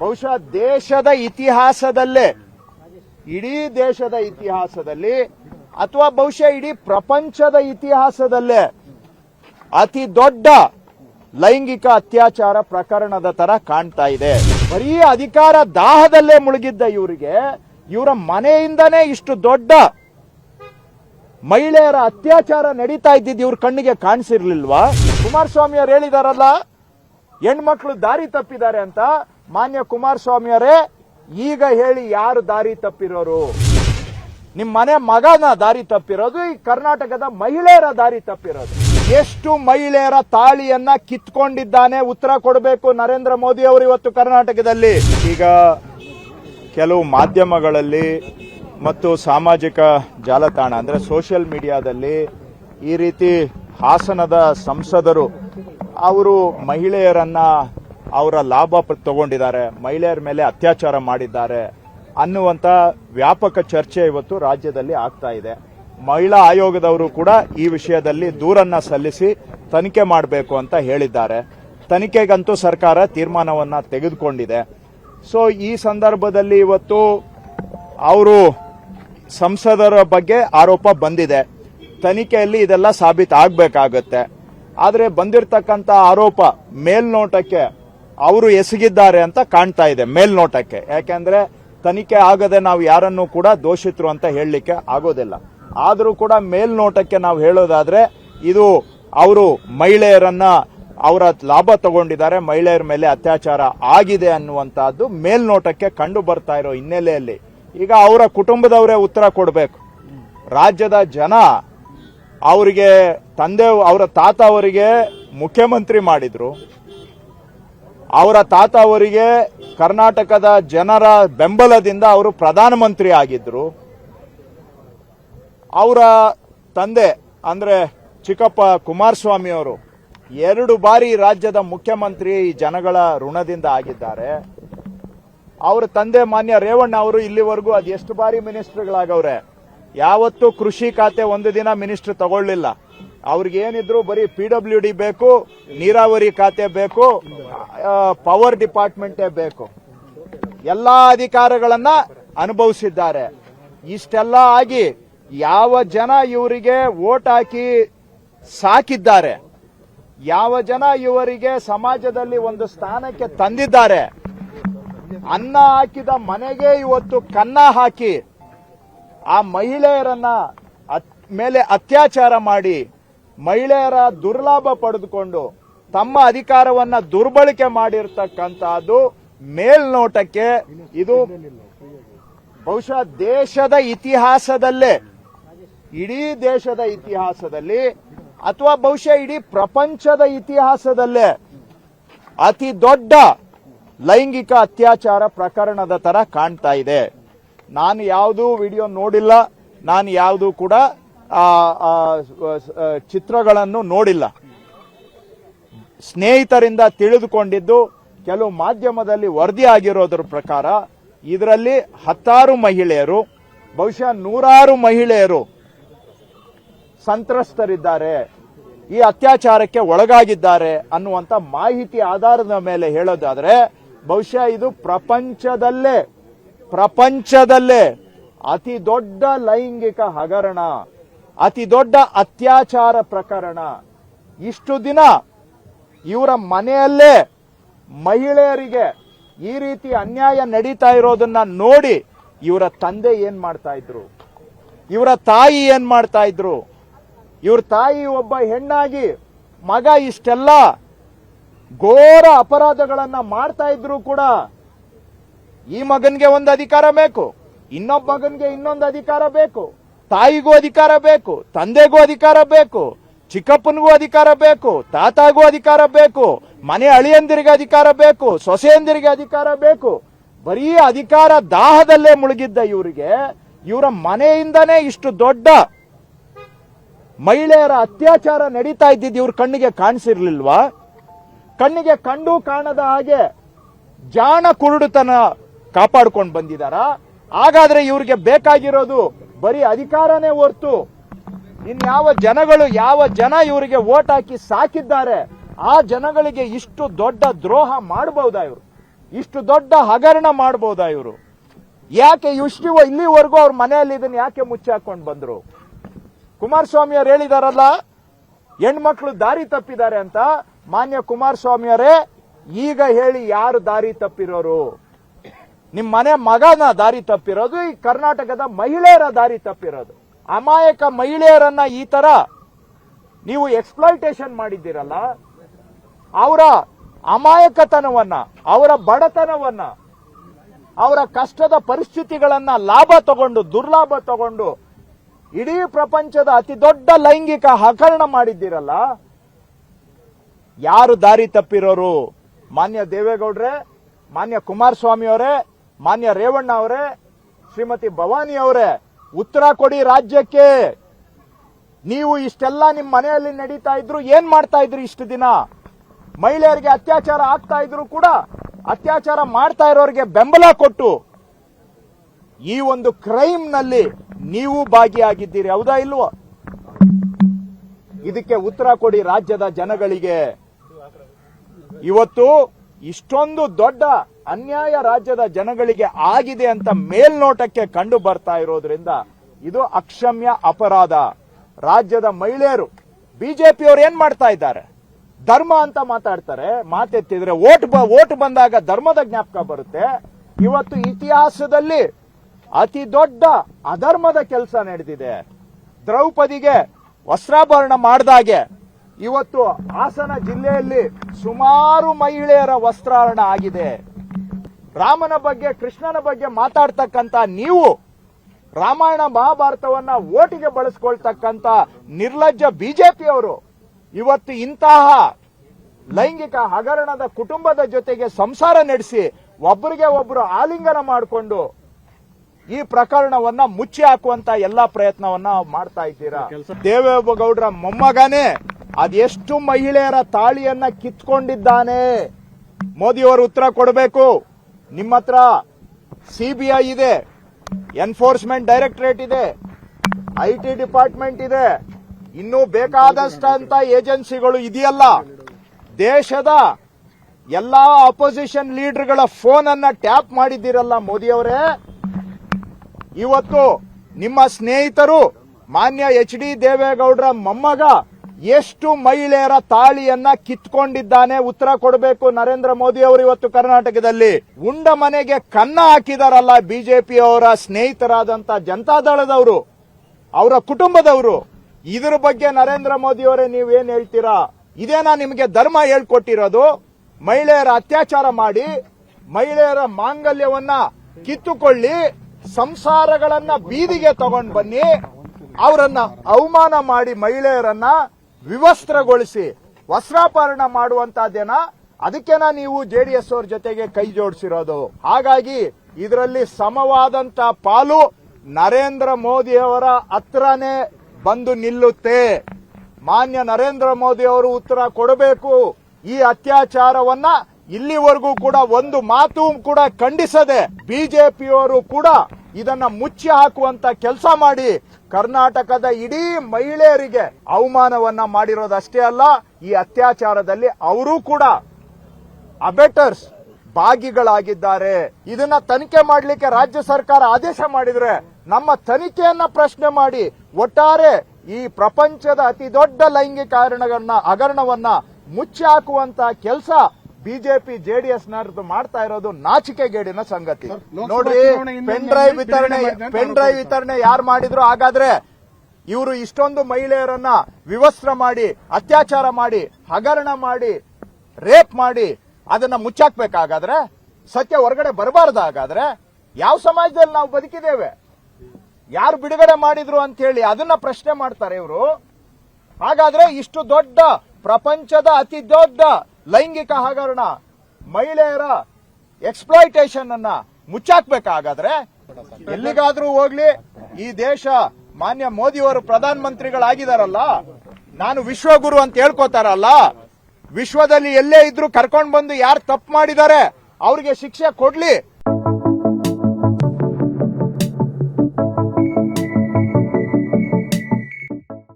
ಬಹುಶಃ ದೇಶದ ಇತಿಹಾಸದಲ್ಲೇ, ಇಡೀ ದೇಶದ ಇತಿಹಾಸದಲ್ಲಿ, ಅಥವಾ ಬಹುಶಃ ಇಡೀ ಪ್ರಪಂಚದ ಇತಿಹಾಸದಲ್ಲೇ ಅತಿ ದೊಡ್ಡ ಲೈಂಗಿಕ ಅತ್ಯಾಚಾರ ಪ್ರಕರಣದ ತರ ಕಾಣ್ತಾ ಇದೆ. ಬರೀ ಅಧಿಕಾರ ದಾಹದಲ್ಲೇ ಮುಳುಗಿದ್ದ ಇವರಿಗೆ, ಇವರ ಮನೆಯಿಂದನೇ ಇಷ್ಟು ದೊಡ್ಡ ಮಹಿಳೆಯರ ಅತ್ಯಾಚಾರ ನಡೀತಾ ಇದ್ದಿದ್ದು ಇವ್ರ ಕಣ್ಣಿಗೆ ಕಾಣಿಸಿರ್ಲಿಲ್ವಾ? ಕುಮಾರಸ್ವಾಮಿ ಅವ್ರು ಹೇಳಿದಾರಲ್ಲ, ಹೆಣ್ಮಕ್ಳು ದಾರಿ ತಪ್ಪಿದ್ದಾರೆ ಅಂತ. ಮಾನ್ಯ ಕುಮಾರಸ್ವಾಮಿಯವರೇ ಈಗ ಹೇಳಿ ಯಾರು ದಾರಿ ತಪ್ಪಿರೋರು? ನಿಮ್ಮ ಮನೆ ಮಗನ ದಾರಿ ತಪ್ಪಿರೋದು, ಈ ಕರ್ನಾಟಕದ ಮಹಿಳೆಯರ ದಾರಿ ತಪ್ಪಿರೋದು. ಎಷ್ಟು ಮಹಿಳೆಯರ ತಾಳಿಯನ್ನ ಕಿತ್ಕೊಂಡಿದ್ದಾನೆ ಉತ್ತರ ಕೊಡಬೇಕು ನರೇಂದ್ರ ಮೋದಿ ಅವರು ಇವತ್ತು ಕರ್ನಾಟಕದಲ್ಲಿ? ಈಗ ಕೆಲವು ಮಾಧ್ಯಮಗಳಲ್ಲಿ ಮತ್ತು ಸಾಮಾಜಿಕ ಜಾಲತಾಣ, ಅಂದ್ರೆ ಸೋಷಿಯಲ್ ಮೀಡಿಯಾದಲ್ಲಿ ಈ ರೀತಿ ಹಾಸನದ ಸಂಸದರು, ಅವರು ಮಹಿಳೆಯರನ್ನ ಅವರ ಲಾಭ ತಗೊಂಡಿದ್ದಾರೆ. ಮಹಿಳೆಯರ ಮೇಲೆ ಅತ್ಯಾಚಾರ ಮಾಡಿದ್ದಾರೆ ಅನ್ನುವಂತ ವ್ಯಾಪಕ ಚರ್ಚೆ ಇವತ್ತು ರಾಜ್ಯದಲ್ಲಿ ಆಗ್ತಾ ಇದೆ. ಮಹಿಳಾ ಆಯೋಗದವರು ಕೂಡ ಈ ವಿಷಯದಲ್ಲಿ ದೂರನ್ನ ಸಲ್ಲಿಸಿ ತನಿಖೆ ಮಾಡಬೇಕು ಅಂತ ಹೇಳಿದ್ದಾರೆ. ತನಿಖೆಗಂತೂ ಸರ್ಕಾರ ತೀರ್ಮಾನವನ್ನ ತೆಗೆದುಕೊಂಡಿದೆ. ಸೊ ಈ ಸಂದರ್ಭದಲ್ಲಿ ಇವತ್ತು ಅವರು ಸಂಸದರ ಬಗ್ಗೆ ಆರೋಪ ಬಂದಿದೆ. ತನಿಖೆಯಲ್ಲಿ ಇದೆಲ್ಲ ಸಾಬೀತಾಗಬೇಕಾಗತ್ತೆ. ಆದರೆ ಬಂದಿರತಕ್ಕಂಥ ಆರೋಪ ಮೇಲ್ನೋಟಕ್ಕೆ ಅವರು ಎಸಗಿದ್ದಾರೆ ಅಂತ ಕಾಣ್ತಾ ಇದೆ ಮೇಲ್ನೋಟಕ್ಕೆ. ಯಾಕೆಂದ್ರೆ ತನಿಖೆ ಆಗದೆ ನಾವು ಯಾರನ್ನು ಕೂಡ ದೋಷಿತರು ಅಂತ ಹೇಳಲಿಕ್ಕೆ ಆಗೋದಿಲ್ಲ. ಆದರೂ ಕೂಡ ಮೇಲ್ನೋಟಕ್ಕೆ ನಾವು ಹೇಳೋದಾದ್ರೆ ಇದು ಅವರು ಮಹಿಳೆಯರನ್ನ ಅವರ ಲಾಭ ತಗೊಂಡಿದ್ದಾರೆ, ಮಹಿಳೆಯರ ಮೇಲೆ ಅತ್ಯಾಚಾರ ಆಗಿದೆ ಅನ್ನುವಂತಹದ್ದು ಮೇಲ್ನೋಟಕ್ಕೆ ಕಂಡು ಬರ್ತಾ ಇರೋ ಹಿನ್ನೆಲೆಯಲ್ಲಿ. ಈಗ ಅವರ ಕುಟುಂಬದವರೇ ಉತ್ತರ ಕೊಡಬೇಕು. ರಾಜ್ಯದ ಜನ ಅವರಿಗೆ ತಂದೆ, ಅವರ ತಾತ ಅವರಿಗೆ ಮುಖ್ಯಮಂತ್ರಿ ಮಾಡಿದ್ರು. ಅವರ ತಾತ ಅವರಿಗೆ ಕರ್ನಾಟಕದ ಜನರ ಬೆಂಬಲದಿಂದ ಅವರು ಪ್ರಧಾನಮಂತ್ರಿ ಆಗಿದ್ರು. ಅವರ ತಂದೆ ಅಂದ್ರೆ ಚಿಕ್ಕಪ್ಪ ಕುಮಾರಸ್ವಾಮಿ ಅವರು ಎರಡು ಬಾರಿ ರಾಜ್ಯದ ಮುಖ್ಯಮಂತ್ರಿ ಈ ಜನಗಳ ಋಣದಿಂದ ಆಗಿದ್ದಾರೆ. ಅವರ ತಂದೆ ಮಾನ್ಯ ರೇವಣ್ಣ ಅವರು ಇಲ್ಲಿವರೆಗೂ ಅದು ಎಷ್ಟು ಬಾರಿ ಮಿನಿಸ್ಟರ್ಗಳಾಗವ್ರೆ? ಯಾವತ್ತೂ ಕೃಷಿ ಖಾತೆ ಒಂದು ದಿನ ಮಿನಿಸ್ಟರ್ ತಗೊಳ್ಳಿಲ್ಲ. ಅವ್ರಿಗೆ ಏನಿದ್ರು ಬರೀ ಪಿ ಡಬ್ಲ್ಯೂ ಡಿ ಬೇಕು, ನೀರಾವರಿ ಖಾತೆ ಬೇಕು ಪವರ್ ಡಿಪಾರ್ಟ್ಮೆಂಟೇ ಬೇಕು. ಎಲ್ಲಾ ಅಧಿಕಾರಗಳನ್ನ ಅನುಭವಿಸಿದ್ದಾರೆ. ಇಷ್ಟೆಲ್ಲ ಆಗಿ ಯಾವ ಜನ ಇವರಿಗೆ ಓಟ್ ಹಾಕಿ ಸಾಕಿದ್ದಾರೆ, ಯಾವ ಜನ ಇವರಿಗೆ ಸಮಾಜದಲ್ಲಿ ಒಂದು ಸ್ಥಾನಕ್ಕೆ ತಂದಿದ್ದಾರೆ, ಅನ್ನ ಹಾಕಿದ ಮನೆಗೆ ಇವತ್ತು ಕನ್ನ ಹಾಕಿ ಆ ಮಹಿಳೆಯರನ್ನ ಮೇಲೆ ಅತ್ಯಾಚಾರ ಮಾಡಿ ಮಹಿಳೆಯರ ದುರ್ಲಾಭ ಪಡೆದುಕೊಂಡು ತಮ್ಮ ಅಧಿಕಾರವನ್ನ ದುರ್ಬಳಕೆ ಮಾಡಿರ್ತಕ್ಕಂತಹದ್ದು ಮೇಲ್ನೋಟಕ್ಕೆ ಇದು ಬಹುಶಃ ದೇಶದ ಇತಿಹಾಸದಲ್ಲೇ, ಇಡೀ ದೇಶದ ಇತಿಹಾಸದಲ್ಲಿ ಅಥವಾ ಬಹುಶಃ ಇಡೀ ಪ್ರಪಂಚದ ಇತಿಹಾಸದಲ್ಲೇ ಅತಿ ದೊಡ್ಡ ಲೈಂಗಿಕ ಅತ್ಯಾಚಾರ ಪ್ರಕರಣದ ತರ ಕಾಣ್ತಾ ಇದೆ. ನಾನು ಯಾವುದೂ ವಿಡಿಯೋ ನೋಡಿಲ್ಲ, ನಾನು ಯಾವುದೂ ಕೂಡ ಚಿತ್ರಗಳನ್ನು ನೋಡಿಲ್ಲ. ಸ್ನೇಹಿತರಿಂದ ತಿಳಿದುಕೊಂಡಿದ್ದು ಕೆಲವು ಮಾಧ್ಯಮದಲ್ಲಿ ವರದಿ ಆಗಿರೋದ್ರ ಪ್ರಕಾರ ಇದರಲ್ಲಿ ಹತ್ತಾರು ಮಹಿಳೆಯರು, ಬಹುಶಃ ನೂರಾರು ಮಹಿಳೆಯರು ಸಂತ್ರಸ್ತರಿದ್ದಾರೆ, ಈ ಅತ್ಯಾಚಾರಕ್ಕೆ ಒಳಗಾಗಿದ್ದಾರೆ ಅನ್ನುವಂತ ಮಾಹಿತಿ ಆಧಾರದ ಮೇಲೆ ಹೇಳೋದಾದ್ರೆ, ಬಹುಶಃ ಇದು ಪ್ರಪಂಚದಲ್ಲೇ ಪ್ರಪಂಚದಲ್ಲೇ ಅತಿ ದೊಡ್ಡ ಲೈಂಗಿಕ ಹಗರಣ. ಅತಿ ದೊಡ್ಡ ಅತ್ಯಾಚಾರ ಪ್ರಕರಣ. ಇಷ್ಟು ದಿನ ಇವರ ಮನೆಯಲ್ಲೇ ಮಹಿಳೆಯರಿಗೆ ಈ ರೀತಿ ಅನ್ಯಾಯ ನಡೀತಾ ಇರೋದನ್ನ ನೋಡಿ ಇವರ ತಂದೆ ಏನ್ ಮಾಡ್ತಾ ಇದ್ರು? ಇವರ ತಾಯಿ ಏನ್ ಮಾಡ್ತಾ ಇದ್ರು? ಇವ್ರ ತಾಯಿ ಒಬ್ಬ ಹೆಣ್ಣಾಗಿ ಮಗ ಇಷ್ಟೆಲ್ಲ ಘೋರ ಅಪರಾಧಗಳನ್ನ ಮಾಡ್ತಾ ಇದ್ರು ಕೂಡ ಈ ಮಗನ್ಗೆ ಒಂದು ಅಧಿಕಾರ ಬೇಕು, ಇನ್ನೊಬ್ಬ ಮಗನ್ಗೆ ಇನ್ನೊಂದು ಅಧಿಕಾರ ಬೇಕು. ತಾಯಿಗೂ ಅಧಿಕಾರ ಬೇಕು, ತಂದೆಗೂ ಅಧಿಕಾರ ಬೇಕು, ಚಿಕ್ಕಪ್ಪನಿಗೂ ಅಧಿಕಾರ ಬೇಕು, ತಾತಾಗೂ ಅಧಿಕಾರ ಬೇಕು, ಮನೆ ಅಳಿಯಂದಿರಿಗೆ ಅಧಿಕಾರ ಬೇಕು, ಸೊಸೆಯಂದಿರಿಗೆ ಅಧಿಕಾರ ಬೇಕು. ಬರೀ ಅಧಿಕಾರ ದಾಹದಲ್ಲೇ ಮುಳುಗಿದ್ದ ಇವರಿಗೆ, ಇವರ ಮನೆಯಿಂದನೇ ಇಷ್ಟು ದೊಡ್ಡ ಮಹಿಳೆಯರ ಅತ್ಯಾಚಾರ ನಡೀತಾ ಇದ್ದಿದ್ದು ಇವ್ರ ಕಣ್ಣಿಗೆ ಕಾಣಿಸಿರ್ಲಿಲ್ವಾ? ಕಣ್ಣಿಗೆ ಕಂಡು ಕಾಣದ ಹಾಗೆ ಜಾಣ ಕುರುಡುತನ ಕಾಪಾಡ್ಕೊಂಡು ಬಂದಿದಾರ? ಹಾಗಾದ್ರೆ ಇವ್ರಿಗೆ ಬೇಕಾಗಿರೋದು ಬರೀ ಅಧಿಕಾರನೇ ಹೊರ್ತು ಇನ್ಯಾವ ಜನಗಳು, ಯಾವ ಜನ ಇವರಿಗೆ ಓಟ್ ಹಾಕಿ ಸಾಕಿದ್ದಾರೆ, ಆ ಜನಗಳಿಗೆ ಇಷ್ಟು ದೊಡ್ಡ ದ್ರೋಹ ಮಾಡಬಹುದಾ ಇವರು? ಇಷ್ಟು ದೊಡ್ಡ ಹಗರಣ ಮಾಡಬಹುದಾ ಇವರು? ಯಾಕೆ ಇಷ್ಟು ಇಲ್ಲಿವರೆಗೂ ಅವ್ರ ಮನೆಯಲ್ಲಿ ಇದನ್ನ ಯಾಕೆ ಮುಚ್ಚಾಕೊಂಡು ಬಂದ್ರು? ಕುಮಾರಸ್ವಾಮಿ ಅವ್ರು ಹೇಳಿದಾರಲ್ಲ, ಹೆಣ್ಮಕ್ಳು ದಾರಿ ತಪ್ಪಿದ್ದಾರೆ ಅಂತ. ಮಾನ್ಯ ಕುಮಾರಸ್ವಾಮಿ ಅವರೇ, ಈಗ ಹೇಳಿ ಯಾರು ದಾರಿ ತಪ್ಪಿರೋರು? ನಿಮ್ ಮನೆ ಮಗನ ದಾರಿ ತಪ್ಪಿರೋದು, ಈ ಕರ್ನಾಟಕದ ಮಹಿಳೆಯರ ದಾರಿ ತಪ್ಪಿರೋದು. ಅಮಾಯಕ ಮಹಿಳೆಯರನ್ನ ಈ ತರ ನೀವು ಎಕ್ಸ್ಪ್ಲಾಯಿಟೇಷನ್ ಮಾಡಿದ್ದೀರಲ್ಲ, ಅವರ ಅಮಾಯಕತನವನ್ನ, ಅವರ ಬಡತನವನ್ನ, ಅವರ ಕಷ್ಟದ ಪರಿಸ್ಥಿತಿಗಳನ್ನ ಲಾಭ ತಗೊಂಡು, ದುರ್ಲಾಭ ತಗೊಂಡು, ಇಡೀ ಪ್ರಪಂಚದ ಅತಿ ದೊಡ್ಡ ಲೈಂಗಿಕ ಹಗರಣ ಮಾಡಿದ್ದೀರಲ್ಲ, ಯಾರು ದಾರಿ ತಪ್ಪಿರೋರು? ಮಾನ್ಯ ದೇವೇಗೌಡ್ರೆ, ಮಾನ್ಯ ಕುಮಾರಸ್ವಾಮಿ ಅವರೇ ಮಾನ್ಯ ರೇವಣ್ಣ ಅವರೇ, ಶ್ರೀಮತಿ ಭವಾನಿ ಅವರೇ, ಉತ್ತರ ಕೊಡಿ ರಾಜ್ಯಕ್ಕೆ. ನೀವು ಇಷ್ಟೆಲ್ಲ ನಿಮ್ಮ ಮನೆಯಲ್ಲಿ ನಡೀತಾ ಇದ್ರು ಏನ್ ಮಾಡ್ತಾ ಇದ್ರು ಇಷ್ಟು ದಿನ? ಮಹಿಳೆಯರಿಗೆ ಅತ್ಯಾಚಾರ ಆಗ್ತಾ ಇದ್ರು ಕೂಡ ಅತ್ಯಾಚಾರ ಮಾಡ್ತಾ ಇರೋರಿಗೆ ಬೆಂಬಲ ಕೊಟ್ಟು ಈ ಒಂದು ಕ್ರೈಮ್ನಲ್ಲಿ ನೀವು ಭಾಗಿಯಾಗಿದ್ದೀರಿ, ಹೌದಾ ಇಲ್ವೋ? ಇದಕ್ಕೆ ಉತ್ತರ ಕೊಡಿ ರಾಜ್ಯದ ಜನಗಳಿಗೆ. ಇವತ್ತು ಇಷ್ಟೊಂದು ದೊಡ್ಡ ಅನ್ಯಾಯ ರಾಜ್ಯದ ಜನಗಳಿಗೆ ಆಗಿದೆ ಅಂತ ಮೇಲ್ನೋಟಕ್ಕೆ ಕಂಡು ಬರ್ತಾ ಇರೋದ್ರಿಂದ ಇದು ಅಕ್ಷಮ್ಯ ಅಪರಾಧ. ರಾಜ್ಯದ ಮಹಿಳೆಯರು, ಬಿಜೆಪಿಯವರು ಏನ್ ಮಾಡ್ತಾ ಇದ್ದಾರೆ? ಧರ್ಮ ಅಂತ ಮಾತಾಡ್ತಾರೆ, ಮಾತೆತ್ತಿದ್ರೆ ಓಟ್ ಓಟ್ ಬಂದಾಗ ಧರ್ಮದ ಜ್ಞಾಪಕ ಬರುತ್ತೆ. ಇವತ್ತು ಇತಿಹಾಸದಲ್ಲಿ ಅತಿ ದೊಡ್ಡ ಅಧರ್ಮದ ಕೆಲಸ ನಡೆದಿದೆ. ದ್ರೌಪದಿಗೆ ವಸ್ತ್ರಾಭರಣ ಮಾಡಿದಾಗೆ ಇವತ್ತು ಹಾಸನ ಜಿಲ್ಲೆಯಲ್ಲಿ ಸುಮಾರು ಮಹಿಳೆಯರ ವಸ್ತ್ರಾರಣ ಆಗಿದೆ. ರಾಮನ ಬಗ್ಗೆ, ಕೃಷ್ಣನ ಬಗ್ಗೆ ಮಾತಾಡ್ತಕ್ಕಂತ ನೀವು ರಾಮಾಯಣ ಮಹಾಭಾರತವನ್ನ ಓಟಿಗೆ ಬಳಸ್ಕೊಳ್ತಕ್ಕಂತ ನಿರ್ಲಜ್ಜ ಬಿಜೆಪಿಯವರು ಇವತ್ತು ಇಂತಹ ಲೈಂಗಿಕ ಹಗರಣದ ಕುಟುಂಬದ ಜೊತೆಗೆ ಸಂಸಾರ ನಡೆಸಿ ಒಬ್ಬರಿಗೆ ಒಬ್ಬರು ಆಲಿಂಗನ ಮಾಡಿಕೊಂಡು ಈ ಪ್ರಕರಣವನ್ನ ಮುಚ್ಚಿ ಹಾಕುವಂತ ಎಲ್ಲಾ ಪ್ರಯತ್ನವನ್ನ ಮಾಡ್ತಾ ಇದ್ದೀರಾ? ದೇವೇಗೌಡರ ಮೊಮ್ಮಗನೇ, ಅದೆಷ್ಟು ಮಹಿಳೆಯರ ತಾಳಿಯನ್ನ ಕಿತ್ಕೊಂಡಿದ್ದಾನೆ? ಮೋದಿಯವರು ಉತ್ತರ ಕೊಡಬೇಕು. ನಿಮ್ಮ ಹತ್ರ ಸಿಬಿಐ ಇದೆ ಎನ್ಫೋರ್ಸ್ಮೆಂಟ್ ಡೈರೆಕ್ಟರೇಟ್ ಇದೆ ಐ ಡಿಪಾರ್ಟ್ಮೆಂಟ್ ಇದೆ, ಇನ್ನೂ ಬೇಕಾದಷ್ಟಂತ ಏಜೆನ್ಸಿಗಳು ಇದೆಯಲ್ಲ, ದೇಶದ ಎಲ್ಲಾ ಅಪೋಸಿಷನ್ ಲೀಡರ್ಗಳ ಫೋನ್ ಅನ್ನ ಟ್ಯಾಪ್ ಮಾಡಿದ್ದೀರಲ್ಲ ಮೋದಿಯವರೇ? ಇವತ್ತು ನಿಮ್ಮ ಸ್ನೇಹಿತರು ಮಾನ್ಯ ಎಚ್ ಡಿ ದೇವೇಗೌಡರ ಮೊಮ್ಮಗ ಎಷ್ಟು ಮಹಿಳೆಯರ ತಾಳಿಯನ್ನ ಕಿತ್ಕೊಂಡಿದ್ದಾನೆ ಉತ್ತರ ಕೊಡಬೇಕು ನರೇಂದ್ರ ಮೋದಿ ಅವರು ಇವತ್ತು ಕರ್ನಾಟಕದಲ್ಲಿ. ಉಂಡ ಮನೆಗೆ ಕನ್ನ ಹಾಕಿದಾರಲ್ಲ ಬಿಜೆಪಿಯವರ ಸ್ನೇಹಿತರಾದಂತ ಜನತಾದಳದವರು ಅವರ ಕುಟುಂಬದವರು. ಇದರ ಬಗ್ಗೆ ನರೇಂದ್ರ ಮೋದಿ ಅವರೇ ನೀವೇನ್ ಹೇಳ್ತೀರಾ? ಇದೇನಾ ನಿಮಗೆ ಧರ್ಮ ಹೇಳ್ಕೊಟ್ಟಿರೋದು? ಮಹಿಳೆಯರ ಅತ್ಯಾಚಾರ ಮಾಡಿ ಮಹಿಳೆಯರ ಮಾಂಗಲ್ಯವನ್ನ ಕಿತ್ತುಕೊಳ್ಳಿ, ಸಂಸಾರಗಳನ್ನ ಬೀದಿಗೆ ತಗೊಂಡ್ ಬನ್ನಿ, ಅವರನ್ನ ಅವಮಾನ ಮಾಡಿ ಮಹಿಳೆಯರನ್ನ ವಿವಸ್ತ್ರಗೊಳಿಸಿ ವಸ್ತ್ರಾಪರಣ ಮಾಡುವಂತಹದ್ದೇನ ಅದಕ್ಕೇನ ನೀವು ಜೆ ಡಿ ಎಸ್ ಅವ್ರ ಜೊತೆಗೆ ಕೈ ಜೋಡಿಸಿರೋದು. ಹಾಗಾಗಿ ಇದರಲ್ಲಿ ಸಮವಾದಂತ ಪಾಲು ನರೇಂದ್ರ ಮೋದಿ ಅವರ ಹತ್ರನೇ ಬಂದು ನಿಲ್ಲುತ್ತೆ. ಮಾನ್ಯ ನರೇಂದ್ರ ಮೋದಿ ಅವರು ಉತ್ತರ ಕೊಡಬೇಕು. ಈ ಅತ್ಯಾಚಾರವನ್ನ ಇಲ್ಲಿವರೆಗೂ ಕೂಡ ಒಂದು ಮಾತು ಕೂಡ ಖಂಡಿಸದೆ ಬಿಜೆಪಿಯವರು ಕೂಡ ಇದನ್ನ ಮುಚ್ಚಿ ಹಾಕುವಂತ ಕೆಲಸ ಮಾಡಿ ಕರ್ನಾಟಕದ ಇಡೀ ಮಹಿಳೆಯರಿಗೆ ಅವಮಾನವನ್ನ ಮಾಡಿರೋದಷ್ಟೇ ಅಲ್ಲ, ಈ ಅತ್ಯಾಚಾರದಲ್ಲಿ ಅವರೂ ಕೂಡ ಅಬೆಟರ್ಸ್, ಭಾಗಿಗಳಾಗಿದ್ದಾರೆ. ಇದನ್ನ ತನಿಖೆ ಮಾಡಲಿಕ್ಕೆ ರಾಜ್ಯ ಸರ್ಕಾರ ಆದೇಶ ಮಾಡಿದ್ರೆ ನಮ್ಮ ತನಿಖೆಯನ್ನ ಪ್ರಶ್ನೆ ಮಾಡಿ ಒಟ್ಟಾರೆ ಈ ಪ್ರಪಂಚದ ಅತಿ ದೊಡ್ಡ ಲೈಂಗಿಕ ಹಗರಣವನ್ನ ಮುಚ್ಚಿ ಹಾಕುವಂತ ಕೆಲಸ ಬಿಜೆಪಿ ಜೆಡಿಎಸ್ ನರ್ದು ಮಾಡ್ತಾ ಇರೋದು ನಾಚಿಕೆಗೇಡಿನ ಸಂಗತಿ. ನೋಡ್ರಿ ಪೆನ್ ಡ್ರೈವ್ ವಿತರಣೆ ಪೆನ್ ಡ್ರೈವ್ ವಿತರಣೆ ಯಾರು ಮಾಡಿದ್ರು? ಹಾಗಾದ್ರೆ ಇವರು ಇಷ್ಟೊಂದು ಮಹಿಳೆಯರನ್ನ ವಿವಸ್ತ್ರ ಮಾಡಿ ಅತ್ಯಾಚಾರ ಮಾಡಿ ಹಗರಣ ಮಾಡಿ ರೇಪ್ ಮಾಡಿ ಅದನ್ನ ಮುಚ್ಚಾಕ್ಬೇಕಾಗಾದ್ರೆ ಸತ್ಯ ಹೊರಗಡೆ ಬರಬಾರ್ದು ಹಾಗಾದ್ರೆ ಯಾವ ಸಮಾಜದಲ್ಲಿ ನಾವು ಬದುಕಿದ್ದೇವೆ? ಯಾರು ಬಿಡುಗಡೆ ಮಾಡಿದ್ರು ಅಂತ ಹೇಳಿ ಅದನ್ನ ಪ್ರಶ್ನೆ ಮಾಡ್ತಾರೆ ಇವರು. ಹಾಗಾದ್ರೆ ಇಷ್ಟು ದೊಡ್ಡ ಪ್ರಪಂಚದ ಅತಿ ದೊಡ್ಡ ಲೈಂಗಿಕ ಹಗರಣ ಮಹಿಳೆಯರ ಎಕ್ಸ್ಪ್ಲಾಯಿಟೇಷನ್ ಅನ್ನ ಮುಚ್ಚಾಕ್ಬೇಕಾಗಾದ್ರೆ ಎಲ್ಲಿಗಾದ್ರೂ ಹೋಗ್ಲಿ, ಈ ದೇಶ ಮಾನ್ಯ ಮೋದಿಯವರು ಪ್ರಧಾನ ಮಂತ್ರಿಗಳಾಗಿದಾರಲ್ಲ ನಾನು ವಿಶ್ವಗುರು ಅಂತ ಹೇಳ್ಕೋತಾರಲ್ಲ, ವಿಶ್ವದಲ್ಲಿ ಎಲ್ಲೇ ಇದ್ರು ಕರ್ಕೊಂಡು ಬಂದು ಯಾರು ತಪ್ಪು ಮಾಡಿದ್ದಾರೆ ಅವ್ರಿಗೆ ಶಿಕ್ಷೆ ಕೊಡ್ಲಿ